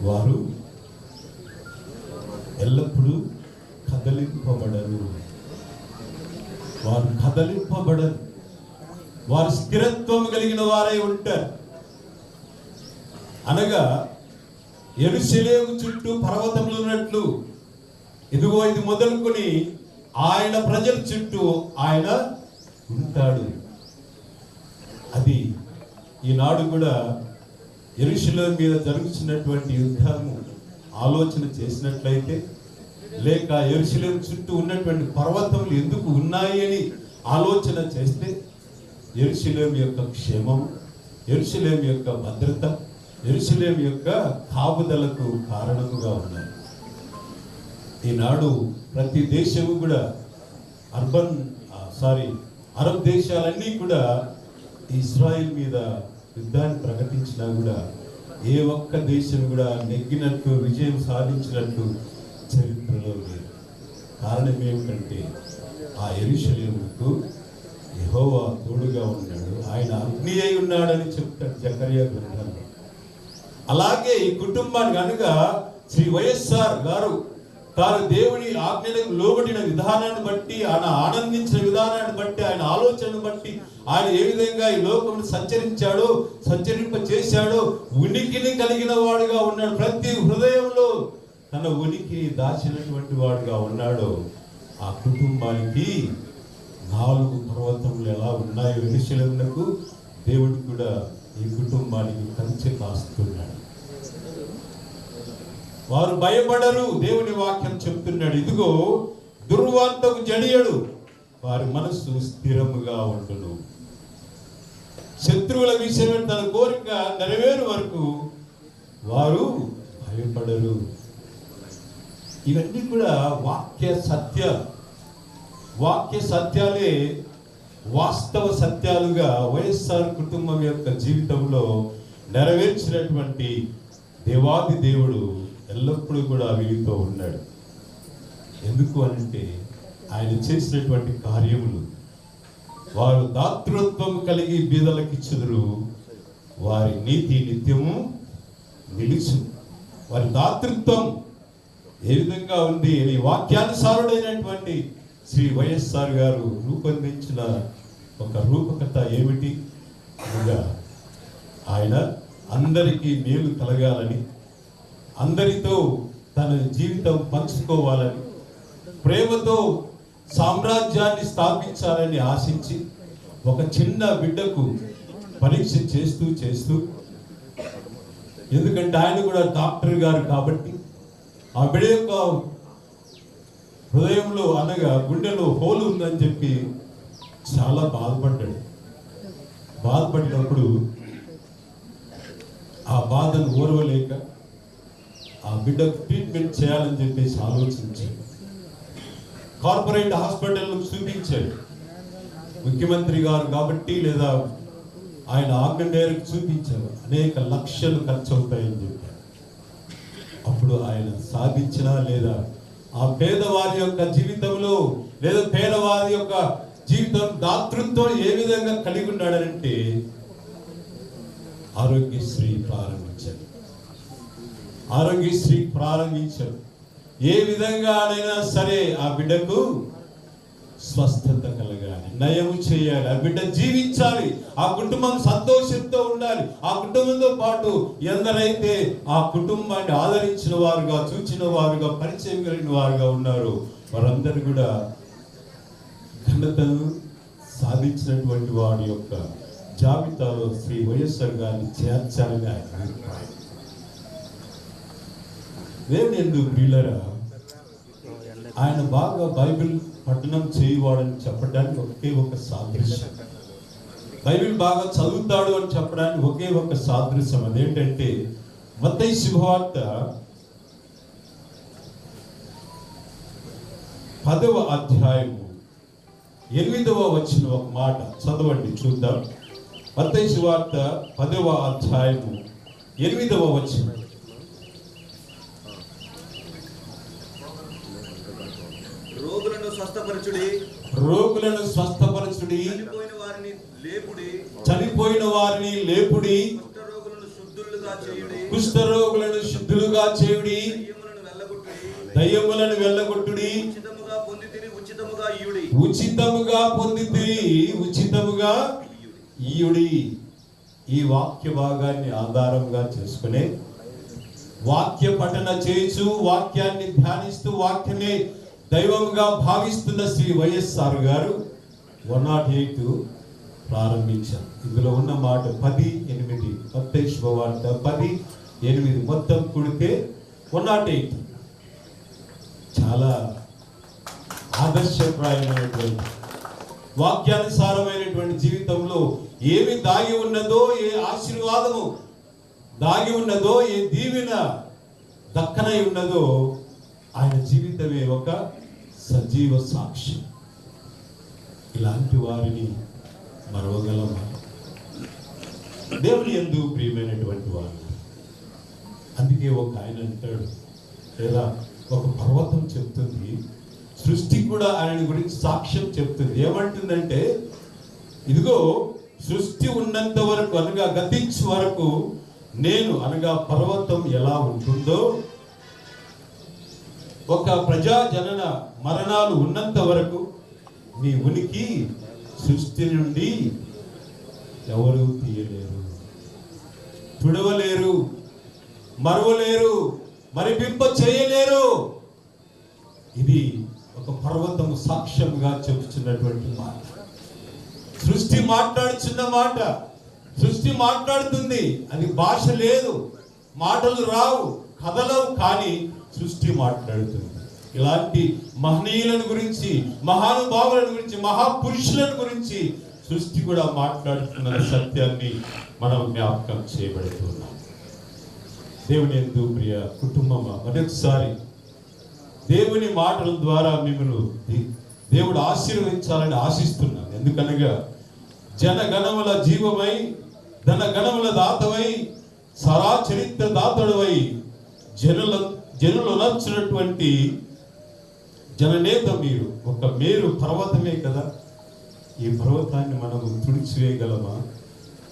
వారు ఎల్లప్పుడూ కదలింపబడరు. వారు కదలింపబడరు. వారు స్థిరత్వం కలిగిన వారై ఉంటారు. అనగా ఎరుశలేము చుట్టూ పర్వతములు ఉన్నట్లు ఇదిగో ఇది మొదలుకొని ఆయన ప్రజల చుట్టూ ఆయన ఉంటాడు. అది ఈనాడు కూడా ఎరుశలేం మీద జరుగుతున్నటువంటి యుద్ధము ఆలోచన చేసినట్లయితే లేక ఎరుశలేం చుట్టూ ఉన్నటువంటి పర్వతములు ఎందుకు ఉన్నాయి అని ఆలోచన చేస్తే ఎరుశలేం యొక్క క్షేమం ఎరుశలేం యొక్క భద్రత ఎరుశలేం యొక్క కాపుదలకు కారణముగా ఉన్నాయి. ఈనాడు ప్రతి దేశము కూడా అర్బన్ సారీ అరబ్ దేశాలన్నీ కూడా ఇజ్రాయిల్ మీద యుద్ధాన్ని ప్రకటించినా కూడా ఏ ఒక్క దేశం కూడా నెగ్గినట్టు విజయం సాధించినట్టు చరిత్రలో లేదు. కారణం ఏమిటంటే ఆ ఎరుషలేముకు యహోవా తోడుగా ఉన్నాడు. ఆయన అగ్ని అయి ఉన్నాడని చెప్తాడు జకర్యా గ్రంథంలో. అలాగే ఈ కుటుంబానికి అనగా శ్రీ వైఎస్ఆర్ గారు తాను దేవుని ఆజ్ఞలకు లోబడిన విధానాన్ని బట్టి ఆయన ఆనందించిన విధానాన్ని బట్టి ఆయన ఆలోచనను బట్టి ఆయన ఏ విధంగా ఈ లోకం సంచరించాడో సంచరింప చేశాడో ఉనికిని కలిగిన వాడుగా ఉన్నాడు. ప్రతి హృదయంలో తన ఉనికి దాచినటువంటి వాడుగా ఉన్నాడో. ఆ కుటుంబానికి నాలుగు పర్వతములు ఎలా ఉన్నాయో విషయంలో దేవుడు కూడా ఈ కుటుంబానికి కలిసి కాస్తున్నాడు వారు భయపడరు. దేవుని వాక్యం చెప్తున్నాడు. ఇదిగో దుర్వార్తకు జడియడు. వారి మనస్సు స్థిరముగా ఉండును. శత్రువుల విషయమే తన కోరిక నెరవేరు వరకు వారు భయపడరు. ఇవన్నీ కూడా వాక్య సత్య. వాక్య సత్యాలే వాస్తవ సత్యాలుగా వైఎస్ఆర్ కుటుంబం యొక్క జీవితంలో నెరవేర్చినటువంటి దేవాది దేవుడు ఎల్లప్పుడూ కూడా వీరితో ఉన్నాడు. ఎందుకు అంటే ఆయన చేసినటువంటి కార్యములు వారు దాతృత్వం కలిగి బీదలకిచ్చుదురు వారి నీతి నిత్యము నిలుచు వారి దాతృత్వం ఏ విధంగా ఉంది అని వాక్యానుసారుడైనటువంటి శ్రీ వైఎస్ఆర్ గారు రూపొందించిన ఒక రూపకథ ఏమిటి? అనగా ఆయన అందరికీ మేలు కలగాలని అందరితో తన జీవితం పంచుకోవాలని ప్రేమతో సామ్రాజ్యాన్ని స్థాపించాలని ఆశించి ఒక చిన్న బిడ్డకు పరీక్ష చేస్తూ చేస్తూ ఎందుకంటే ఆయన కూడా డాక్టర్ గారు కాబట్టి ఆ బిడ్డ యొక్క హృదయంలో అనగా గుండెలో హోలు ఉందని చెప్పి చాలా బాధపడ్డాడు. బాధపడినప్పుడు ఆ బాధను ఓర్వలేక ఆ బిడ్డకు ట్రీట్మెంట్ చేయాలని చెప్పేసి ఆలోచించాడు. కార్పొరేట్ హాస్పిటల్ను చూపించాడు. ముఖ్యమంత్రి గారు కాబట్టి లేదా ఆయన ఆజ్ఞ మేరకు చూపించారు అనేక లక్షలు ఖర్చు అవుతాయని చెప్పారు అప్పుడు ఆయన సాధించినా లేదా ఆ పేదవారి యొక్క జీవితంలో లేదా పేదవారి యొక్క జీవితం దాతృత్వం ఏ విధంగా కలిగి ఉన్నాడనంటే ఆరోగ్యశ్రీ ప్రారంభించారు ఆరోగ్యశ్రీ ప్రారంభించారు. ఏ విధంగానైనా సరే ఆ బిడ్డకు స్వస్థత కలగాలి నయము చేయాలి ఆ బిడ్డ జీవించాలి ఆ కుటుంబం సంతోషంతో ఉండాలి ఆ కుటుంబంతో పాటు ఎందరైతే ఆ కుటుంబాన్ని ఆదరించిన వారుగా చూచిన వారుగా పరిచయం కలిగిన వారుగా ఉన్నారు వారందరూ కూడా ఘనతను సాధించినటువంటి వాడి యొక్క జాబితాలో శ్రీ వైఎస్ఆర్ గారిని చేర్చాలని ఆయన అభిప్రాయం. దేవుని ఎందుకు ప్రియులరా ఆయన బాగా బైబిల్ పఠనం చేయవాడని చెప్పడానికి ఒకే ఒక సాదృశ్యం. బైబిల్ బాగా చదువుతాడు అని చెప్పడానికి ఒకే ఒక సాదృశ్యం అదేంటంటే మతై శుభవార్త పదవ అధ్యాయము ఎనిమిదవ వచ్చిన ఒక మాట. చదవండి చూద్దాం. మతై శుభవార్త పదవ అధ్యాయము ఎనిమిదవ వచ్చిన రోగులను స్వస్థపరచుడి రోగులను స్వస్థపరచుడి చనిపోయిన వారిని లేపుడి చనిపోయిన వారిని లేపుడి కుష్ఠ రోగులను శుద్ధులుగా చేయుడి కుష్ఠరోగులను శుద్ధులుగా చేయుడి దయ్యములను వెళ్ళగొట్టుడి ఉచితముగా పొంది ఉచితముగా ఈయుడి. ఈ వాక్య భాగాన్ని ఆధారంగా చేసుకునే వాక్య పఠన చేయుచు వాక్యాన్ని ధ్యానిస్తూ వాక్యమే దైవంగా భావిస్తున్న శ్రీ వైఎస్ఆర్ గారు వన్ నాట్ ఎయిట్ ప్రారంభించారు. ఇందులో ఉన్న మాట పది ఎనిమిది కొత్త శుభవార్త పది ఎనిమిది మొత్తం కుడితే వన్ నాట్ ఎయిట్. చాలా ఆదర్శప్రాయమైనటువంటి వాక్యానుసారమైనటువంటి జీవితంలో ఏమి దాగి ఉన్నదో ఏ ఆశీర్వాదము దాగి ఉన్నదో ఏ దీవెన దక్కనై ఉన్నదో ఆయన జీవితమే ఒక సజీవ సాక్ష్యం ఇలాంటి వారిని మరవగలమా? దేవుని ఎందు ప్రియమైనటువంటి వారు అందుకే ఒక ఆయన అంటాడు లేదా ఒక పర్వతం చెప్తుంది సృష్టి కూడా ఆయన గురించి సాక్ష్యం చెప్తుంది. ఏమంటుందంటే ఇదిగో సృష్టి ఉన్నంత వరకు అనగా గతించే వరకు నేను అనగా పర్వతం ఎలా ఉంటుందో ఒక ప్రజా జనన మరణాలు ఉన్నంత వరకు మీ ఉనికి సృష్టి నుండి ఎవరు తీయలేరు. తుడవలేరు మరవలేరు మరిపింప చేయలేరు. ఇది ఒక పర్వతము సాక్ష్యంగా చెబుతున్నటువంటి మాట. సృష్టి మాట్లాడుచున్న మాట సృష్టి మాట్లాడుతుంది అది భాష లేదు మాటలు రావు కథలవు కానీ సృష్టి మాట్లాడుతుంది. ఇలాంటి మహనీయులను గురించి మహానుభావులను గురించి మహాపురుషులను గురించి సృష్టి కూడా మాట్లాడుతున్న సత్యాన్ని మనం జ్ఞాపకం చేయబడుతున్నాం. దేవుని ఎందు ప్రియ కుటుంబమా మరొకసారి దేవుని మాటల ద్వారా మిమ్మల్ని దే- దేవుడు ఆశీర్వదించాలని ఆశిస్తున్నాను. ఎందుకనగా జనగణముల జీవమై ధనగణముల దాతవై సరా చరిత్ర దాతడువై జనుల జనులు నచ్చినటువంటి జననేత మీరు. ఒక మేరు పర్వతమే కదా. ఈ పర్వతాన్ని మనము తుడిచివేయగలమా?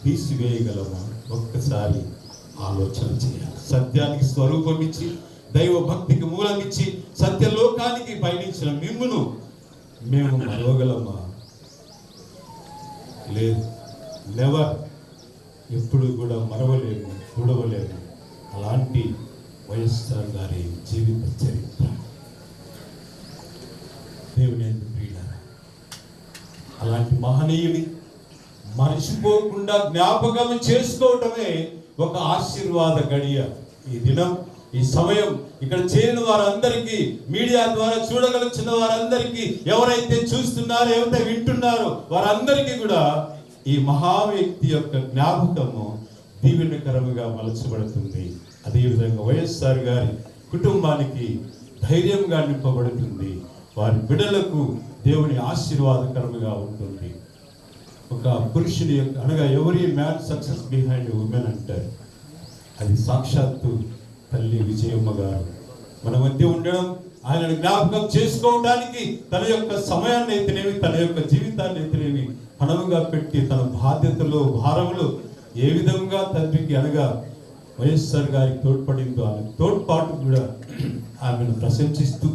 తీసివేయగలమా? ఒక్కసారి ఆలోచన చేయాలి. సత్యానికి స్వరూపం ఇచ్చి దైవ భక్తికి మూలం ఇచ్చి సత్యలోకానికి పయనించిన మిమ్మును మేము మరవగలమా? లేదు. నెవర్ ఎప్పుడు కూడా మరవలేము చూడవలేము అలాంటి వైఎస్ఆర్ గారి జీవిత చరిత్ర దేవుని ప్రియులారా, అలాంటి మహనీయుని మర్చిపోకుండా జ్ఞాపకం చేసుకోవటమే ఒక ఆశీర్వాద గడియ ఈ దినం ఈ సమయం. ఇక్కడ చేరిన వారందరికీ మీడియా ద్వారా చూడగలుగుతున్న వారందరికీ ఎవరైతే చూస్తున్నారో ఎవరైతే వింటున్నారో వారందరికీ కూడా ఈ మహా వ్యక్తి యొక్క జ్ఞాపకము దీవెనకరముగా మలచబడుతుంది. అదేవిధంగా వైఎస్ఆర్ గారి కుటుంబానికి ధైర్యంగా నింపబడుతుంది. వారి బిడ్డలకు దేవుని ఆశీర్వాదకరముగా ఉంటుంది. ఒక పురుషుని యొక్క అనగా ఎవరి మ్యాన్ సక్సెస్ బిహైండ్ ఉమెన్ అంటారు. అది సాక్షాత్తు తల్లి విజయమ్మ గారు. మన మధ్య ఉండడం ఆయన జ్ఞాపకం చేసుకోవడానికి తన యొక్క సమయాన్ని అయితేనేమి తన యొక్క జీవితాన్ని అయితేనేమి పణముగా పెట్టి తన బాధ్యతలు భారములు ఏ విధంగా తండ్రికి అనగా వైఎస్ఆర్ గారికి తోడ్పడిందో ఆమె తోడ్పాటు కూడా ఆమెను ప్రశంసిస్తూ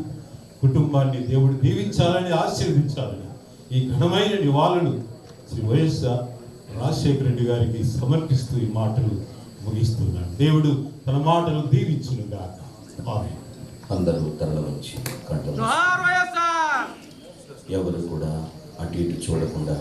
కుటుంబాన్ని దేవుడు దీవించాలని ఆశీర్వదించాలని ఈ ఘనమైన నివాళులు శ్రీ వైఎస్ఆర్ రాజశేఖర రెడ్డి గారికి సమర్పిస్తూ ఈ మాటలు ముగిస్తున్నాడు దేవుడు తన మాటలు దీవించును గాక ఆమేన్. అందరూ తరలి జోహార్ వైఎస్ఆర్! ఎవరు కూడా అటు ఇటు చూడకుండా